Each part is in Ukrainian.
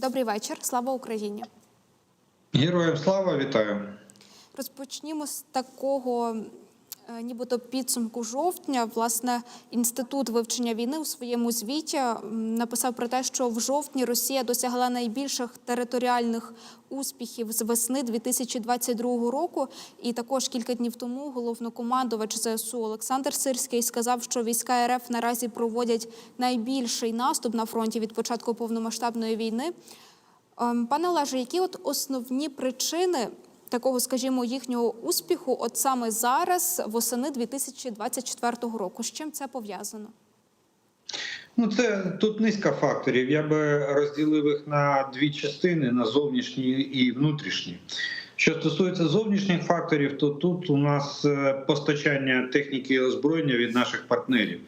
Добрий вечір. Слава Україні. Героям слава вітаю. Розпочнімо з такого, нібито підсумку жовтня. Власне, інститут вивчення війни у своєму звіті написав про те, що в жовтні Росія досягла найбільших територіальних успіхів з весни 2022 року. І також кілька днів тому головнокомандувач ЗСУ Олександр Сирський сказав, що війська РФ наразі проводять найбільший наступ на фронті від початку повномасштабної війни. Ем, Пане Олеже, які от основні причини такого, скажімо, їхнього успіху, от саме зараз, восени 2024 року? З чим це пов'язано? Ну, це тут низка факторів. Я би розділив їх на дві частини: на зовнішні і внутрішні. Що стосується зовнішніх факторів, то тут у нас е, постачання техніки і озброєння від наших партнерів.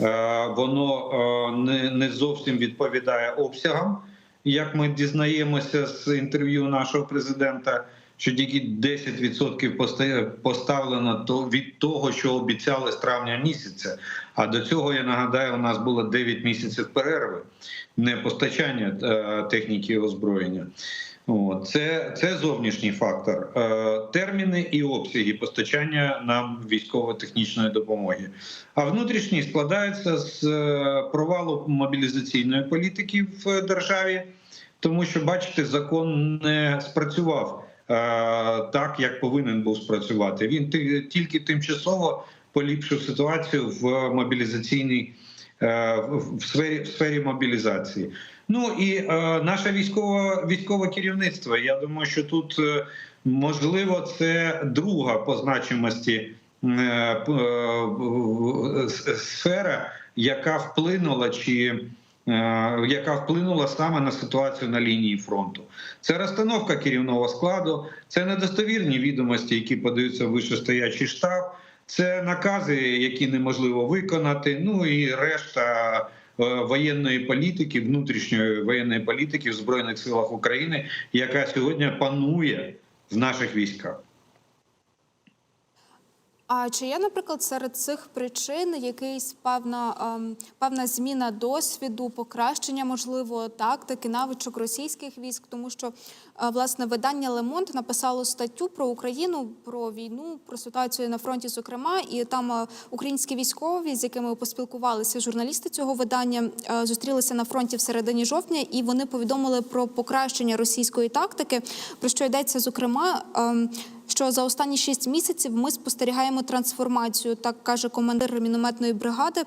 Е, Воно е, не, не зовсім відповідає обсягам. Як ми дізнаємося з інтерв'ю нашого президента, що тільки 10% поста- поставлено від того, що обіцяли з травня місяця. А до цього я нагадаю, у нас було 9 місяців перерви, не постачання е, техніки озброєння. Це, це зовнішній фактор. Е, Терміни і обсяги постачання нам військово-технічної допомоги. А внутрішній складається з е, провалу мобілізаційної політики в державі, тому що, бачите, закон не спрацював так, як повинен був спрацювати. Він тільки тимчасово поліпшив ситуацію в мобілізаційній е, в сфері в сфері мобілізації. Ну і е, наше військове військове керівництво. Я думаю, що тут е, можливо це друга по значимості е, е, сфера, яка вплинула чи е, яка вплинула саме на ситуацію на лінії фронту. Це розстановка керівного складу, це недостовірні відомості, які подаються в вищестоячий штаб, це накази, які неможливо виконати. Ну і решта е, воєнної політики, внутрішньої воєнної політики в збройних силах України, яка сьогодні панує в наших військах. А чи є, наприклад, серед цих причин якийсь певна, ем, певна зміна досвіду, покращення, можливо, тактики, навичок російських військ? Тому що е, власне видання Лемонт написало статтю про Україну, про війну, про ситуацію на фронті, зокрема, і там е, українські військові, з якими поспілкувалися журналісти цього видання, е, зустрілися на фронті в середині жовтня, і вони повідомили про покращення російської тактики, про що йдеться зокрема. Що за останні шість місяців ми спостерігаємо трансформацію, так каже командир мінометної бригади.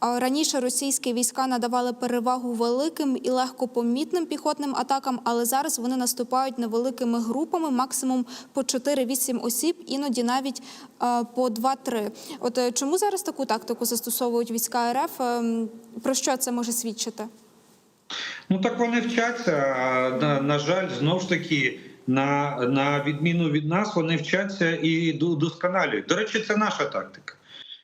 Раніше російські війська надавали перевагу великим і легкопомітним піхотним атакам, але зараз вони наступають невеликими групами, максимум по 4-8 осіб, іноді навіть е, по 2-3. От е, чому зараз таку тактику застосовують війська РФ? Ем, Про що це може свідчити? Ну так вони вчаться. На, на жаль, знов ж таки. На, на відміну від нас, вони вчаться і до- досконалюють. До речі, це наша тактика.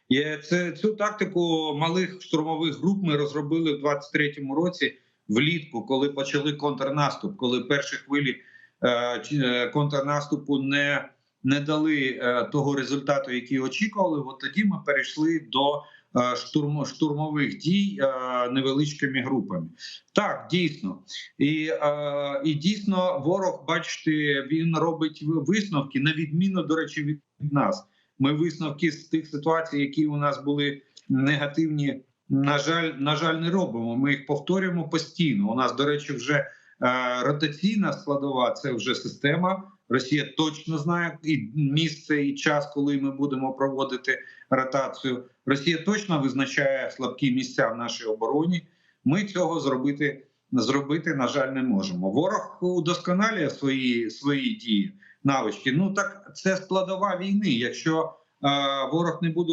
Є це цю тактику малих штурмових груп ми розробили в 23-му році влітку, коли почали контрнаступ, коли перші хвилі е, е, контрнаступу не, не дали е, того результату, який очікували. От тоді ми перейшли до штурмових дій е, невеличкими групами. Так, дійсно, і, е, і дійсно, ворог, бачите, він робить висновки на відміну, до речі, від нас. Ми висновки з тих ситуацій, які у нас були негативні, на жаль, на жаль, не робимо. Ми їх повторюємо постійно. У нас, до речі, вже е, ротаційна складова це вже система. Росія точно знає і місце, і час, коли ми будемо проводити ротацію. Росія точно визначає слабкі місця в нашій обороні. Ми цього зробити зробити, на жаль, не можемо. Ворог удосконалює свої свої дії, навички. Ну так це складова війни. Якщо е, ворог не буде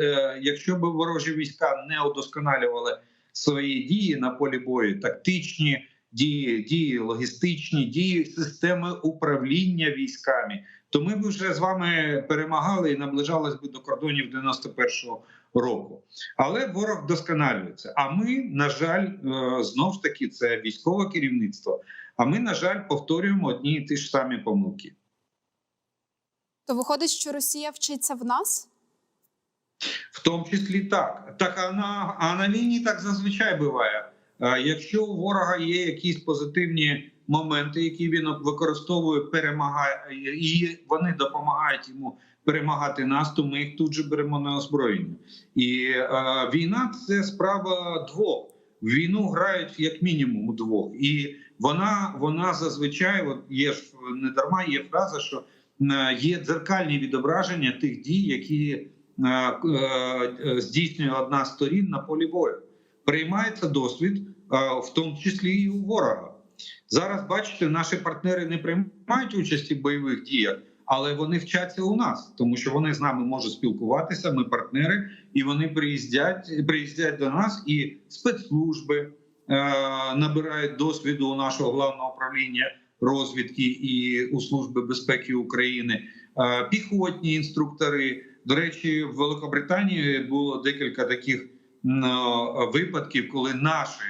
е, якщо б ворожі війська не удосконалювали свої дії на полі бою, тактичні дії, дії, логістичні дії, системи управління військами, то ми б вже з вами перемагали і наближались би до кордонів 91-го року. Але ворог вдосконалюється. А ми, на жаль, е, знов ж таки, це військове керівництво. А ми, на жаль, повторюємо одні і ті ж самі помилки. То виходить, що Росія вчиться в нас? В тому числі так. Так а на, а на війні так зазвичай буває. Е, Якщо у ворога є якісь позитивні моменти, які він використовує, перемагає і вони допомагають йому перемагати нас, то ми їх тут же беремо на озброєння. І е, війна це справа двох. Війну грають як мінімум двох, і вона вона зазвичай от є ж не дарма. Є фраза, що е, є дзеркальні відображення тих дій, які е, е, здійснює одна сторін на полі бою. Приймається досвід, е, в тому числі і у ворога. Зараз бачите, наші партнери не приймають участі в бойових діях, але вони вчаться у нас, тому що вони з нами можуть спілкуватися. Ми партнери, і вони приїздять, приїздять до нас, і спецслужби е, набирають досвіду у нашого главного управління розвідки і у служби безпеки України, е, піхотні інструктори. До речі, в Великобританії було декілька таких випадків, коли наші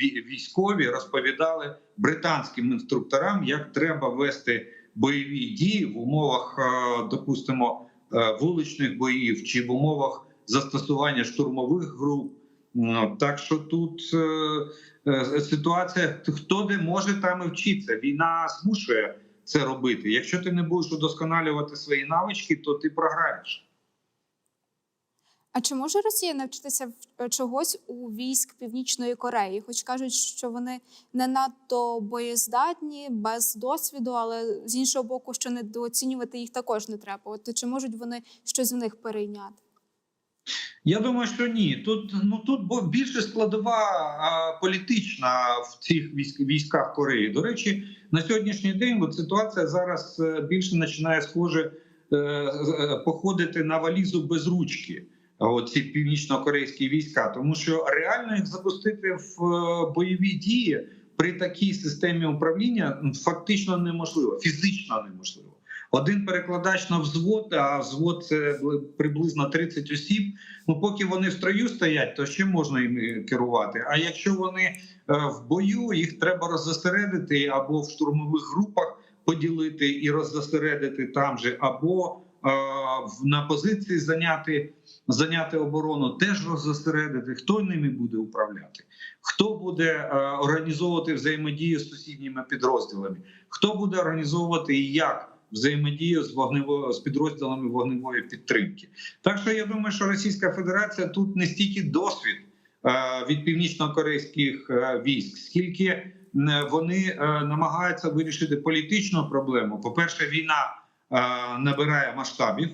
військові розповідали британським інструкторам, як треба вести бойові дії в умовах, е, допустимо, е, вуличних боїв чи в умовах застосування штурмових груп. Так що тут е, е, ситуація, хто де може, там і вчиться. Війна змушує це робити. Якщо ти не будеш удосконалювати свої навички, то ти програєш. А чи може Росія навчитися е, чогось у військ Північної Кореї? Хоч кажуть, що вони не надто боєздатні, без досвіду, але з іншого боку, що недооцінювати їх також не треба. От чи можуть вони щось в них перейняти? Я думаю, що ні. Тут ну тут більше складова а, політична в цих військ, військах Кореї. До речі, на сьогоднішній день от ситуація зараз е, більше починає схоже е, е, походити на валізу без ручки. А от ці північно-корейські війська, тому що реально їх запустити в е, бойові дії при такій системі управління фактично неможливо, фізично неможливо. Один перекладач на взвод, а взвод це приблизно 30 осіб. Ну, поки вони в строю стоять, то ще можна їм керувати. А якщо вони е, в бою, їх треба роззасередити або в штурмових групах поділити і роззасередити там же, або е, на позиції зайняти, зайняти оборону, теж роззасередити. Хто ними буде управляти? Хто буде е, організовувати взаємодію з сусідніми підрозділами? Хто буде організовувати і як? Взаємодію з вогнево з підрозділами вогневої підтримки, так що я думаю, що Російська Федерація тут не стільки досвід е, від північно-корейських е, військ, скільки вони намагаються вирішити політичну проблему. По перше, війна набирає масштабів,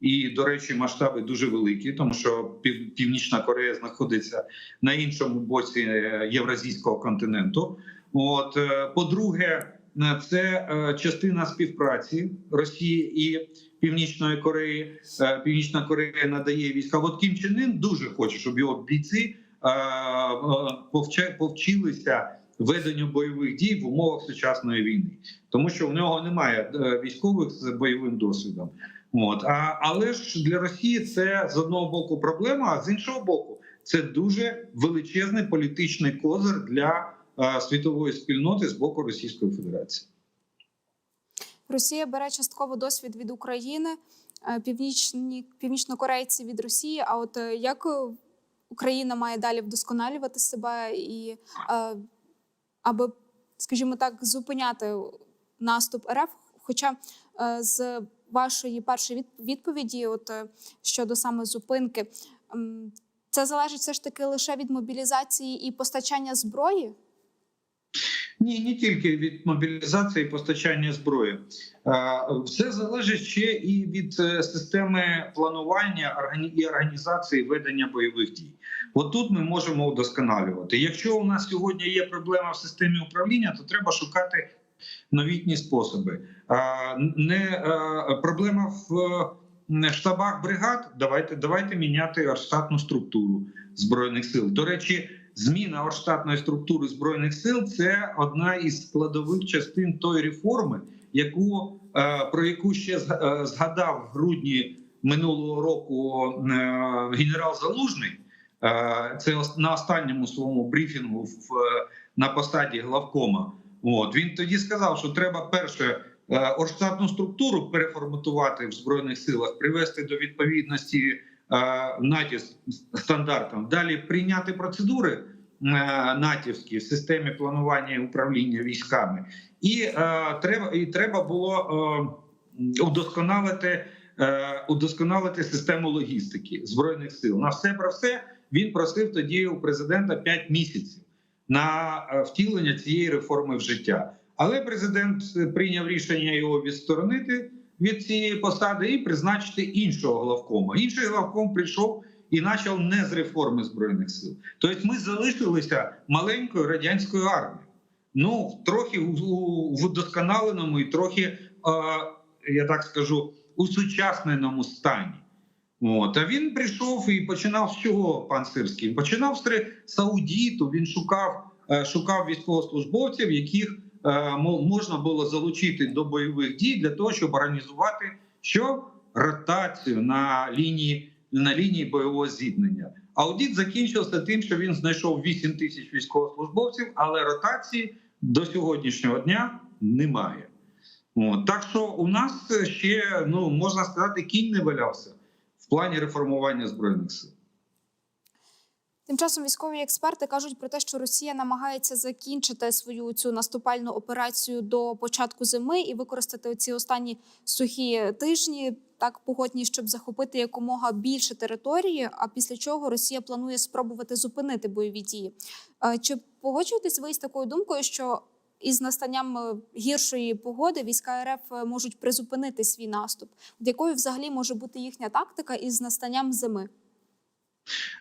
і до речі, масштаби дуже великі, тому що Пів- Північна Корея знаходиться на іншому боці е, євразійського континенту. От е, по-друге, е, це частина співпраці Росії і Північної Кореї. Північна Корея надає війська. От Кім Чен Ын дуже хоче, щоб його бійці повчилися веденню бойових дій в умовах сучасної війни, тому що в нього немає військових з бойовим досвідом. От а але ж для Росії це з одного боку проблема, а з іншого боку, це дуже величезний політичний козир для е, світової спільноти з боку Російської Федерації. Росія бере частково досвід від України, е, північні північнокорейці від Росії. А от е, як е, Україна має далі вдосконалювати себе і е, аби, скажімо так, зупиняти наступ РФ? Хоча з вашої першої відповіді, от е, щодо саме зупинки, це залежить все ж таки лише від мобілізації і постачання зброї. Ні, не тільки від мобілізації і постачання зброї. Е, Все залежить ще і від е, системи планування і організації ведення бойових дій. От тут ми можемо удосконалювати. Якщо у нас сьогодні є проблема в системі управління, то треба шукати новітні способи. Не проблема в е, штабах бригад. Давайте давайте міняти штатну структуру збройних сил. До речі. Зміна орштатної структури збройних сил це одна із складових частин тої реформи, яку е, про яку ще е, згадав в грудні минулого року генерал Залужний. Це на останньому своєму брифінгу на посаді главкома. От він тоді сказав, що треба перше е, орштатну структуру переформатувати в збройних силах, привести до відповідності е, стандартам. Далі прийняти процедури натівські в системі планування і управління військами, і е, треба і треба було е, удосконалити, е, удосконалити систему логістики збройних сил. На все про все він просив тоді у президента 5 місяців на е, втілення цієї реформи в життя. Але президент прийняв рішення його відсторонити від цієї посади і призначити іншого главкома. Інший главком прийшов і почав не з реформи збройних сил. Тобто, ми залишилися маленькою радянською армією. Ну трохи в- удосконаленому і трохи, е, я так скажу, усучасненому стані. От. А він прийшов і починав з чого, пан Сирський? Він Починав з з. Він шукав, е, шукав військовослужбовців, яких е, можна було залучити до бойових дій для того, щоб організувати що ротацію на лінії на лінії бойового зіткнення. Аудит закінчився тим, що він знайшов 8 тисяч військовослужбовців, але ротації до сьогоднішнього дня немає. От. Так що у нас ще ну можна сказати, кінь не валявся плані реформування збройних сил. Тим часом військові експерти кажуть про те, що Росія намагається закінчити свою цю наступальну операцію до початку зими і використати ці останні сухі тижні, так погодні, щоб захопити якомога більше території. А після чого Росія планує спробувати зупинити бойові дії. Е, Чи погоджуєтесь ви з такою думкою, що із настанням е, гіршої погоди війська РФ е, можуть призупинити свій наступ? От якою взагалі може бути їхня тактика із настанням зими?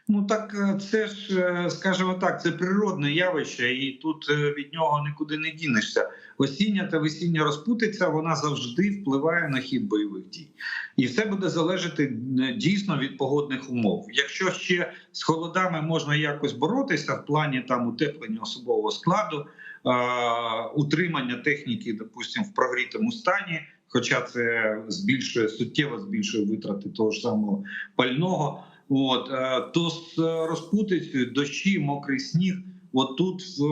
Ну так е, це ж, скажімо так, це природне явище, і тут від нього нікуди не дінешся. Осіння та весіння розпутиця вона завжди впливає на хід бойових дій, і все буде залежати дійсно від погодних умов. Якщо ще з холодами можна якось боротися в плані там утеплення особового складу, утримання техніки, допустимо, в прогрітому стані. Хоча це збільшує суттєво збільшує витрати того ж самого пального. От е, то з е, розпутицею дощі, мокрий сніг. От тут, е,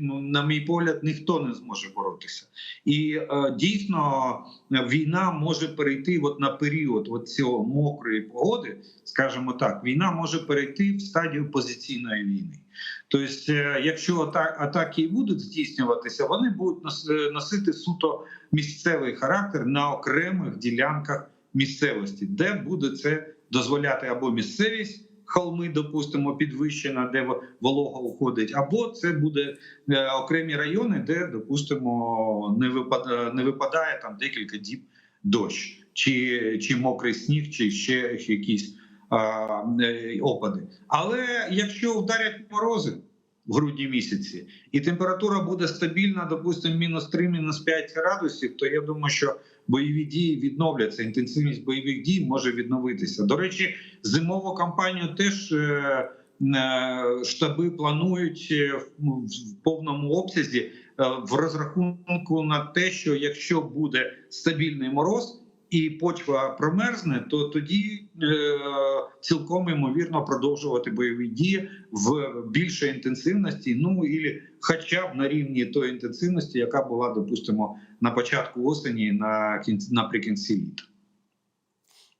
ну, на мій погляд, ніхто не зможе боротися, і е, дійсно е, війна може перейти от на період от цього мокрої погоди, скажімо так, війна може перейти в стадію позиційної війни. Тобто, е, якщо атаки і будуть здійснюватися, вони будуть е, носити суто місцевий характер на окремих ділянках місцевості, де буде це дозволяти або місцевість. Холми, допустимо, підвищена, де волога уходить, або це буде е, окремі райони, де, допустимо, не випадає, не випадає там декілька діб дощ, чи, чи мокрий сніг, чи ще якісь опади. Але якщо вдарять морози в грудні місяці, і температура буде стабільна, допустимо, мінус 3, мінус 5 градусів, то я думаю, що бойові дії відновляться. Інтенсивність бойових дій може відновитися. До речі, зимову кампанію теж. е, е, Штаби планують е, в повному обсязі е, в розрахунку на те, що якщо буде стабільний мороз і почва промерзне, то тоді е, цілком ймовірно продовжувати бойові дії в більшій інтенсивності, ну і хоча б на рівні тої інтенсивності, яка була, допустимо, на початку осені, на кінці наприкінці літа.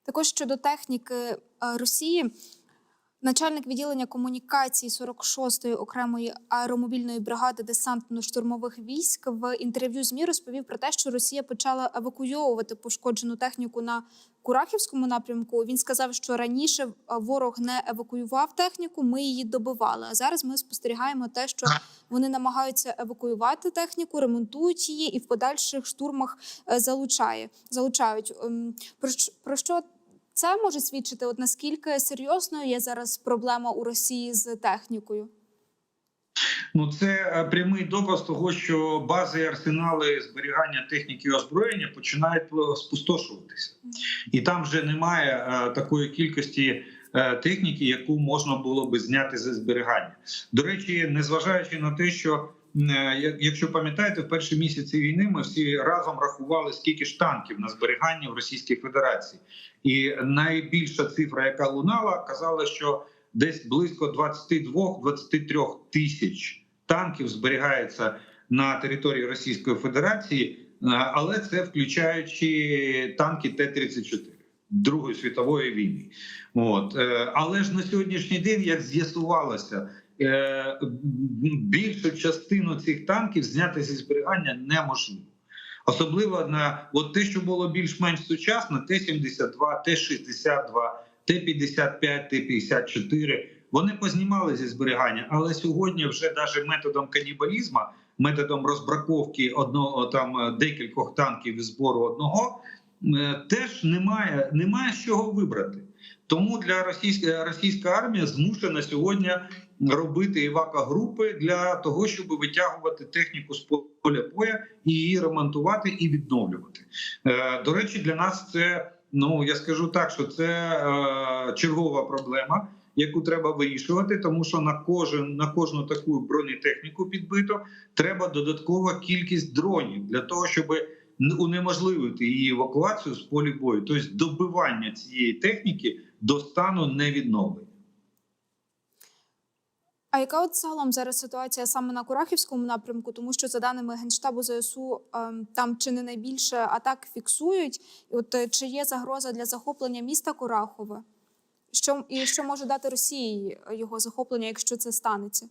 Також щодо техніки е, Росії, начальник відділення комунікації 46-ї окремої аеромобільної бригади десантно-штурмових військ в інтерв'ю ЗМІ розповів про те, що Росія почала евакуйовувати пошкоджену техніку на Курахівському напрямку. Він сказав, що раніше ворог не евакуював техніку, ми її добивали. А зараз ми спостерігаємо те, що вони намагаються евакуювати техніку, ремонтують її і в подальших штурмах е, залучає залучають. Ем, про що це може свідчити? От наскільки серйозною є зараз проблема у Росії з технікою? Ну це е, прямий доказ того, що бази і арсенали зберігання техніки і озброєння починають е, спустошуватися, і там вже немає е, такої кількості е, техніки, яку можна було би зняти зі зберігання. До речі, незважаючи на те, що якщо пам'ятаєте, в перші місяці війни ми всі разом рахували, скільки ж танків на зберіганні в Російській Федерації, і найбільша цифра, яка лунала, казала, що десь близько 22-23 тисяч танків зберігається на території Російської Федерації, е, але це включаючи танки Т-34 Другої світової війни. От е, але ж на сьогоднішній день, як з'ясувалося, е, більшу частину цих танків зняти зі зберігання неможливо. Особливо на от те, що було більш-менш сучасно, Т-72, Т-62, Т-55, Т-54, вони познімали зі зберігання, але сьогодні вже навіть методом канібалізму, методом розбраковки одного там е, декількох танків і збору одного, е, теж немає, немає з чого вибрати. Тому для російської російська армія змушена сьогодні робити евакогрупи для того, щоб витягувати техніку з поля боя і її ремонтувати і відновлювати. Е, До речі, для нас це ну я скажу так, що це е, чергова проблема. Яку треба вирішувати, тому що на кожен на кожну таку бронетехніку підбито треба додаткова кількість дронів для того, щоб унеможливити її евакуацію з полі бою, тобто добивання цієї техніки до стану невідновлення. А яка от загалом зараз ситуація саме на Курахівському напрямку? Тому що за даними генштабу ЗСУ, ем, там чи не найбільше атак фіксують, і от е, чи є загроза для захоплення міста Курахове? Що і що може дати Росії його захоплення, якщо це станеться?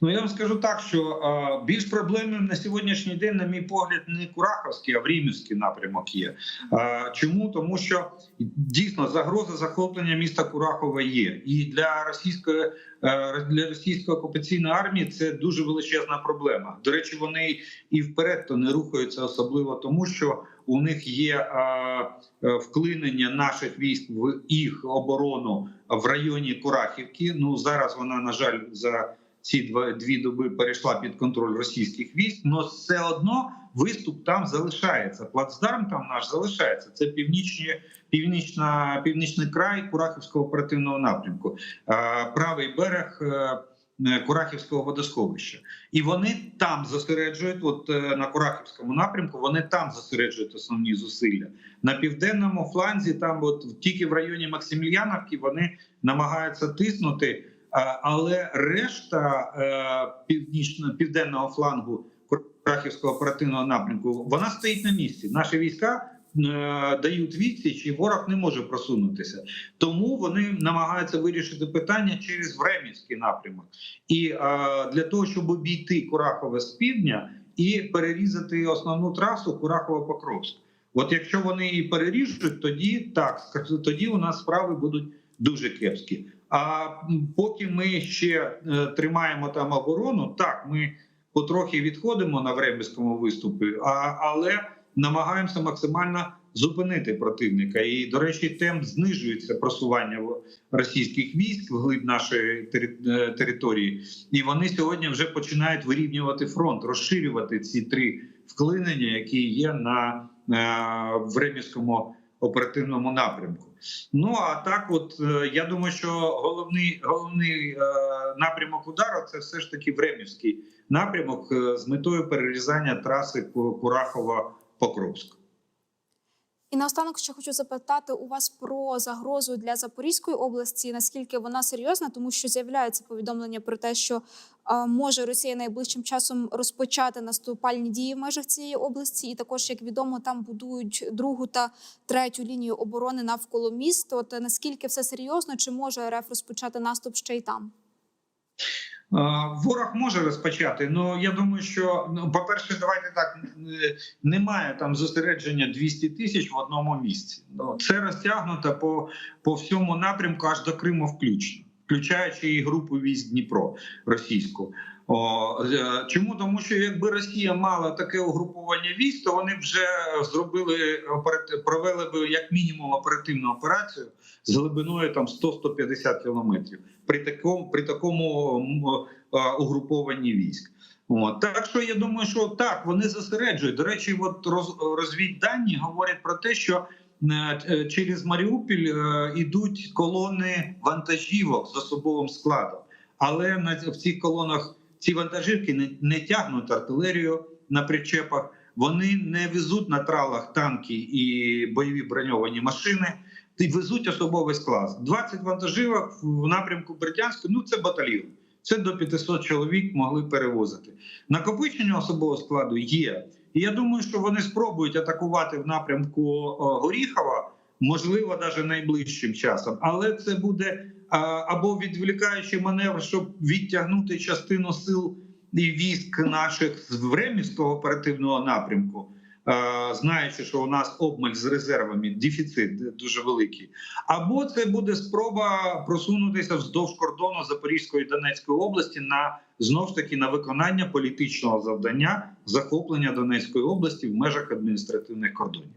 Ну я вам скажу так, що а, більш проблемним на сьогоднішній день, на мій погляд, не Кураховський, а Времівський напрямок є. А, чому тому, що дійсно загроза захоплення міста Курахова є, і для російської е, для російської окупаційної армії це дуже величезна проблема. До речі, вони і вперед то не рухаються, особливо тому, що у них є а, е, вклинення наших військ в їх оборону в районі Курахівки. Ну зараз вона на жаль за ці дві доби перейшла під контроль російських військ, але все одно виступ там залишається. Плацдарм там наш залишається. Це північні, північна, північний край Курахівського оперативного напрямку, правий берег. е, Курахівського водосховища, і вони там зосереджують, от е, на Курахівському напрямку, вони там зосереджують основні зусилля на південному фланзі. Там, от тільки в районі Максимільяновки, вони намагаються тиснути. А, Але решта е, північно південного флангу Крахівського оперативного напрямку вона стоїть на місці. Наші війська е, дають відсіч, і ворог не може просунутися. Тому вони намагаються вирішити питання через Времівський напрямок. І е, для того, щоб обійти Курахове з півдня і перерізати основну трасу Курахова-Покровськ. От якщо вони її переріжуть, тоді так тоді у нас справи будуть дуже кепські. А поки ми ще е, тримаємо там оборону, так ми потрохи відходимо на времському виступі, а, але намагаємося максимально зупинити противника. І до речі, темп знижується просування російських військ вглиб нашої тери- території, і вони сьогодні вже починають вирівнювати фронт, розширювати ці три вклинення, які є на е, времівському оперативному напрямку. Ну а так, от е, я думаю, що головний головний е, напрямок удару це все ж таки Времівський напрямок е, з метою перерізання траси Курахова-Покровськ. І наостанок ще хочу запитати у вас про загрозу для Запорізької області. Наскільки вона серйозна, тому що з'являється повідомлення про те, що може Росія найближчим часом розпочати наступальні дії в межах цієї області, і також, як відомо, там будують другу та третю лінію оборони навколо міст. От е, наскільки все серйозно, чи може РФ розпочати наступ ще й там? Ворог може розпочати, але я думаю, що ну, по-перше, давайте так е, немає там зосередження 200 тисяч в одному місці. Ну, Це розтягнуто по, по всьому напрямку аж до Криму включно, включаючи і групу військ Дніпро російську. О, е, чому тому, що якби Росія мала таке угруповання військ, то вони вже зробили провели би як мінімум оперативну операцію з глибиною там 100-150 кілометрів при такому при такому угрупованні військ. От. Так що я думаю, що так вони зосереджують. До речі, от роз, розвіддані говорять про те, що е, через Маріуполь йдуть колони вантажівок з особовим складом, але на в цих колонах ці вантажівки не, не тягнуть артилерію на причепах. Вони не везуть на тралах танки і бойові броньовані машини. І везуть особовий склад. 20 вантажівок в напрямку Бердянську. Ну це батальйон. Це до 500 чоловік могли перевозити. Накопичення особового складу є. І я думаю, що вони спробують атакувати в напрямку Горіхова, можливо, навіть найближчим часом. Але це буде або відволікаючий маневр, щоб відтягнути частину сил і військ наших з Времівського оперативного напрямку, знаючи, що у нас обмаль з резервами, дефіцит дуже великий. Або це буде спроба просунутися вздовж кордону Запорізької і Донецької області на знов ж таки на виконання політичного завдання захоплення Донецької області в межах адміністративних кордонів.